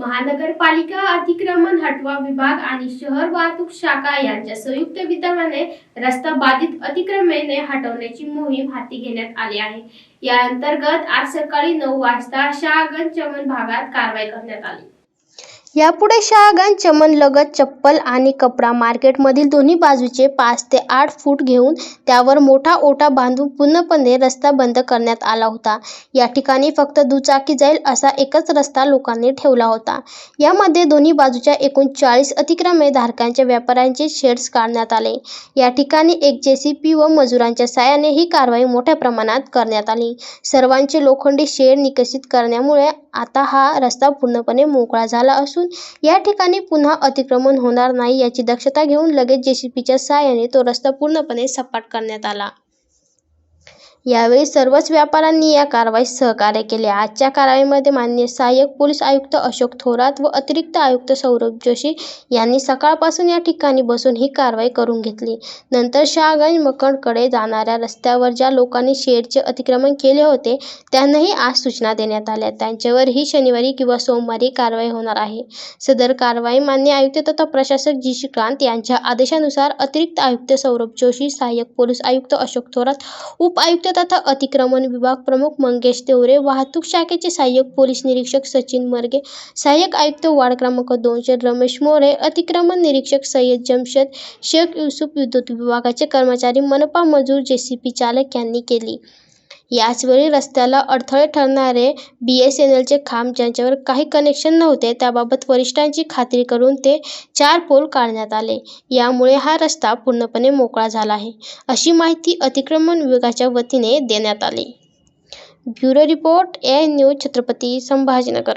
महानगरपालिका अतिक्रमण हटवा विभाग आणि शहर वाहतूक शाखा यांच्या संयुक्त विद्यमाने रस्ता बाधित अतिक्रमणे हटवण्याची मोहीम हाती घेण्यात आली आहे. या अंतर्गत आज सकाळी नऊ वाजता शहागंज चमन भागात कारवाई करण्यात आली. यापुढे शहागंज चमन लगत चप्पल आणि कपडा मार्केटमधील दोन्ही बाजूचे पाच ते आठ फूट घेऊन त्यावर मोठा ओटा बांधून पूर्णपणे रस्ता बंद करण्यात आला होता. या ठिकाणी फक्त दुचाकी जाईल असा एकच रस्ता लोकांनी ठेवला होता. यामध्ये दोन्ही बाजूच्या एकूण चाळीस अतिक्रमे धारकांच्या व्यापाऱ्यांचे शेड्स काढण्यात आले. या ठिकाणी एक जेसीपी व मजुरांच्या साहाय्याने ही कारवाई मोठ्या प्रमाणात करण्यात आली. सर्वांचे लोखंडी शेड निकसित करण्यामुळे आता हा रस्ता पूर्णपणे मोकळा झाला असून या ठिकाणी पुन्हा अतिक्रमण होणार नाही याची दक्षता घेऊन लगेच जेसीपीच्या सहाय्याने तो रस्ता पूर्णपणे सपाट करण्यात आला. यावेळी सर्वच व्यापाऱ्यांनी या कारवाईस सहकार्य केले. आजच्या कारवाईमध्ये माननीय सहाय्यक पोलीस आयुक्त अशोक थोरात व अतिरिक्त आयुक्त सौरभ जोशी यांनी सकाळपासून या ठिकाणी बसून ही कारवाई करून घेतली. नंतर शहागंज मकडकडे जाणाऱ्या रस्त्यावर ज्या लोकांनी शेडचे अतिक्रमण केले होते त्यांनाही आज सूचना देण्यात आल्या. त्यांच्यावरही शनिवारी किंवा सोमवारी कारवाई होणार आहे. सदर कारवाई मान्य आयुक्त तथा प्रशासक जी. श्रीकांत यांच्या आदेशानुसार अतिरिक्त आयुक्त सौरभ जोशी सहाय्यक पोलीस आयुक्त अशोक थोरात तथा अतिक्रमण विभाग प्रमुख मंगेश देवरे वाहतूक शाखेचे सहाय्यक पोलीस निरीक्षक सचिन मर्गे सहाय्यक आयुक्त वार्ड क्रमांक दोनशे रमेश मोरे अतिक्रमण निरीक्षक सय्यद जमशेद शेख युसुफ विद्युत विभागाचे कर्मचारी मनपा मजूर जेसीपी चालक यांनी केली. याचवेळी रस्त्याला अडथळे ठरणारे बी एस एन एलचे खांब ज्यांच्यावर काही कनेक्शन नव्हते त्याबाबत वरिष्ठांची खात्री करून ते चार पोल काढण्यात आले. यामुळे हा रस्ता पूर्णपणे मोकळा झाला आहे अशी माहिती अतिक्रमण विभागाच्या वतीने देण्यात आली. Bureau report A news Chhatrapati Sambhajinagar.